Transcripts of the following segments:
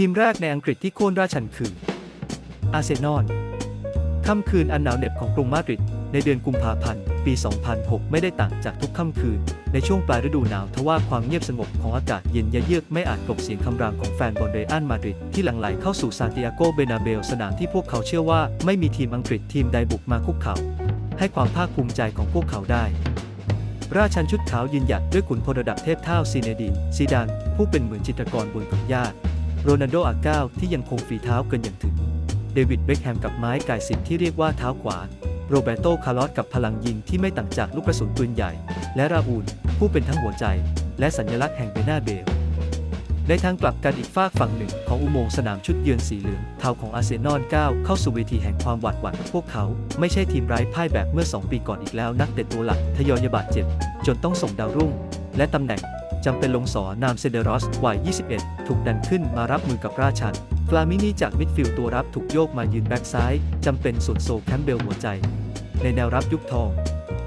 ทีมแรกในอังกฤษที่โค่นราชันคือ อาร์เซนอลค่ำคืนอันหนาวเหน็บของกรุงมาดริดในเดือนกุมภาพันธ์ ปี 2006 ไม่ได้ต่างจากทุกค่ำคืน ในช่วงปลายฤดูหนาวทว่าความเงียบสงบของอากาศเย็นยะเยือกไม่อาจกลบเสียงคำรามของแฟนบอลเรอัลมาดริดที่หลั่งไหลเข้าสู่ซานติอาโกเบนาเบลสนามที่พวกเขาเชื่อว่าไม่มีทีมอังกฤษทีมใดบุกมาคุกเข่า ให้ความภาคภูมิใจของพวกเขาได้ ราชันชุดขาวยืนหยัดด้วยขุนพลระดับเทพเท่าซีเนดินซีดาน ผู้เป็นเหมือนจิตรกรบนกับหญ้า โรนัลโดอาก้าวที่ยังคงฝีเท้าเกินอย่างถึง เดวิดเบคแฮมกับไม้กายสิทธิ์ที่เรียกว่าเท้าขวา โรเบโตคาร์ลอสกับพลังยิงที่ไม่ต่างจากลูกกระสุนปืนใหญ่ และราอูลผู้เป็นทั้งหัวใจ และสัญลักษณ์แห่งเบนาเบล ในทางกลับกันอีกฝากฝั่งหนึ่งของอุโมงค์สนามชุดเยือนสีเหลืองเท้าของอาร์เซนอลก้าวเข้าสู่เวทีแห่งความหวาดหวั่นพวกเขาไม่ใช่ทีมไร้พ่ายแบบเมื่อ 2 ปีก่อนอีกแล้วนักเตะตัวหลักทยอยบาดเจ็บจนต้องส่งดาวรุ่ง และตำแหน่ง จำเป็นลงสอนามเซเดรอสวัย 21 ถูกดันขึ้นมารับมือกับราชันฟลามินีจากมิดฟิลด์ตัวรับถูกโยกมายืนแบ็กซ้าย จำเป็นส่วนโซแคมเบลหัวใจ ในแนวรับยุคทอง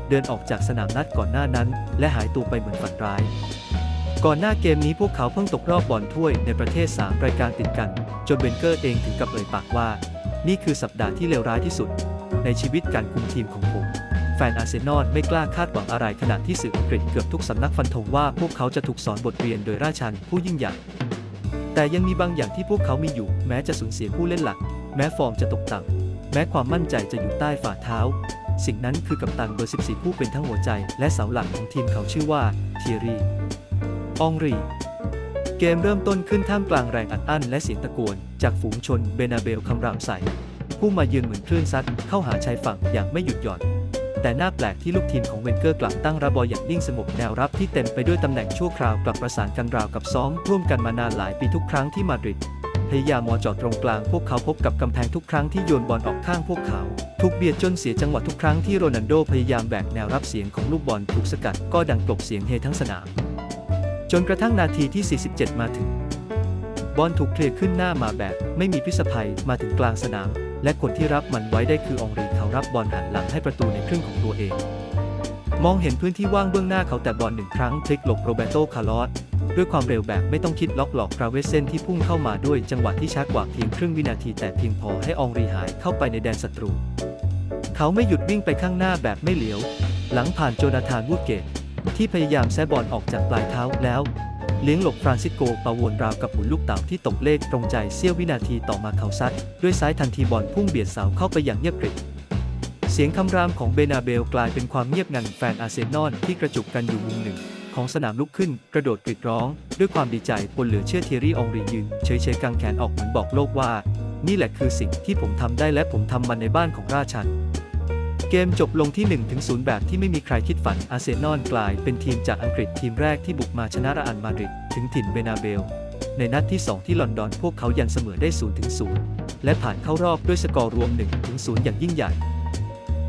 เดินออกจากสนามนัดก่อนหน้านั้น และหายตัวไปเหมือนฝันร้าย ก่อนหน้าเกมนี้พวกเขาเพิ่งตกรอบบอลถ้วยในประเทศ 3 รายการติดกัน จนเวนเกอร์เองถึงกับเอ่ยปากว่า นี่คือสัปดาห์ที่เลวร้ายที่สุด ในชีวิตการคุมทีมของผม ฟนอาร์เซนอลไม่กล้าคาดหวังอะไรขณะที่สื่ออังกฤษเกือบทุกสำนักฟันธงว่าพวกเขาจะถูกสอนบทเรียนโดยราชันผู้ยิ่งใหญ่ แต่ยังมีบางอย่างที่พวกเขามีอยู่ แม้จะสูญเสียผู้เล่นหลัก แม้ฟอร์มจะตกต่ำแม้ความมั่นใจจะอยู่ใต้ฝ่าเท้า สิ่งนั้นคือกัปตันเบอร์ 14 ผู้เป็นทั้งหัวใจและเสาหลักของทีมเขาชื่อว่าเทียรีอองรีเกมเริ่มต้นขึ้นท่ามกลางแรงอัดอั้นและเสียงตะโกนจากฝูงชนเบนาเบลคำรามใส่ผู้มาเยือนเหมือนคลื่นซัดเข้าหาชายฝั่งอย่างไม่หยุดหย่อน แต่น่าแปลกที่ลูกทีมของเวนเกอร์กลับตั้งรับบอลอย่างนิ่งสงบแนวรับที่เต็มไปด้วยตำแหน่งชั่วคราวกลับประสานกันราวกับซ้อมร่วมกันมานานหลายปีทุกครั้งที่มาดริดพยายามมอจอดตรงกลางพวกเขาพบกับกำแพงทุกครั้งที่โยนบอลออกข้างพวกเขาถูกเบียดจนเสียจังหวะทุกครั้งที่โรนัลโดพยายามแบกแนวรับเสียงของลูกบอลถูกสกัดก็ดังกลบเสียงเฮทั้งสนาม จนกระทั่งนาทีที่ 47 มาถึง บอลถูกเคลียร์ขึ้นหน้ามาแบบไม่มีพิษภัยมาถึงกลางสนาม และคนที่รับมันไว้ได้คืออองรีเขารับบอลหันหลังให้ประตูในครึ่งของตัวเอง มองเห็นพื้นที่ว่างเบื้องหน้าเขาแต่บอลหนึ่งครั้งพลิกหลบโรเบโตคาร์ลอสด้วยความเร็วแบบไม่ต้องคิดล็อกหลอกกราเวสเซนที่พุ่งเข้ามาด้วยจังหวะที่ช้ากว่าเพียงครึ่งวินาทีแต่เพียงพอให้อองรีหายเข้าไปในแดนศัตรู เขาไม่หยุดวิ่งไปข้างหน้าแบบไม่เหลียว หลังผ่านโจนาธานวูดเกตที่พยายามแซะบอลออกจากปลายเท้าแล้ว เลี้ยงหลบฟรานซิสโกปาวนราวกับหมุนลูกเต่าที่ตกเลขตรงใจเสี้ยววินาทีต่อมาเขาซัดด้วยซ้ายทันทีบอลพุ่งเบียดเสาเข้าไปอย่างเงียบกริบเสียงคำรามของเบนาเบลกลายเป็นความเงียบงันแฟนอาร์เซนอลที่กระจุกกันอยู่มุมหนึ่ง ของสนามลุกขึ้น กระโดดกรีดร้อง ด้วยความดีใจบนเหลือเชื่อเทียรี่อองรียืนเฉยๆกางแขนออกเหมือนบอกโลกว่า นี่แหละคือสิ่งที่ผมทำได้และผมทำมันในบ้านของราชัน เกมจบลงที่1ถึง0แบบที่ไม่มีใครคิดฝัน อาร์เซนอลกลายเป็นทีมจากอังกฤษทีมแรกที่บุกมาชนะระอันมาดริดถึงถิ่นเบนาเบล ในนัดที่ 2 ที่ลอนดอนพวกเขายันเสมอได้0ถึง0และผ่านเข้ารอบด้วยสกอร์รวม1ถึง0อย่างยิ่งใหญ่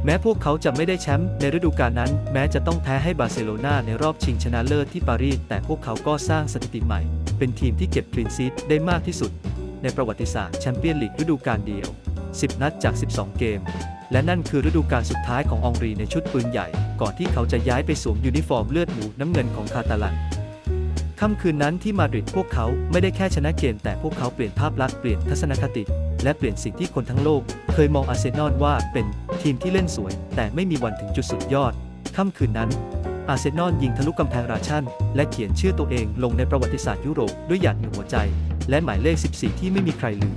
แม้พวกเขาจะไม่ได้แชมป์ในฤดูกาลนั้น แม้จะต้องแพ้ให้บาร์เซโลนาในรอบชิงชนะเลิศที่ปารีส แต่พวกเขาก็สร้างสถิติใหม่ เป็นทีมที่เก็บคลีนซีตได้มากที่สุด ในประวัติศาสตร์แชมเปี้ยนลีกฤดูกาลเดียว 10 นัดจาก 12 เกม และนั่นคือฤดูกาลสุดท้ายขององรีในชุดปืนใหญ่ ก่อนที่เขาจะย้ายไปสวมยูนิฟอร์มเลือดหมูน้ำเงินของคาตาลันค่ำคืนนั้นที่มาดริดพวกเขาไม่ได้แค่ชนะเกมแต่พวกเขาเปลี่ยนภาพลักษณ์เปลี่ยนทัศนคติ และเปลี่ยนสิ่งที่คนทั้งโลก เคยมองอาร์เซนอลว่าเป็นทีมที่เล่นสวย แต่ไม่มีวันถึงจุดสุดยอด ค่ำคืนนั้น อาร์เซนอลยิงทะลุกำแพงราชันและเขียนชื่อตัวเองลงในประวัติศาสตร์ยุโรปด้วยหยาดเหงื่อหัวใจ และหมายเลข 14 ที่ไม่มีใครลืม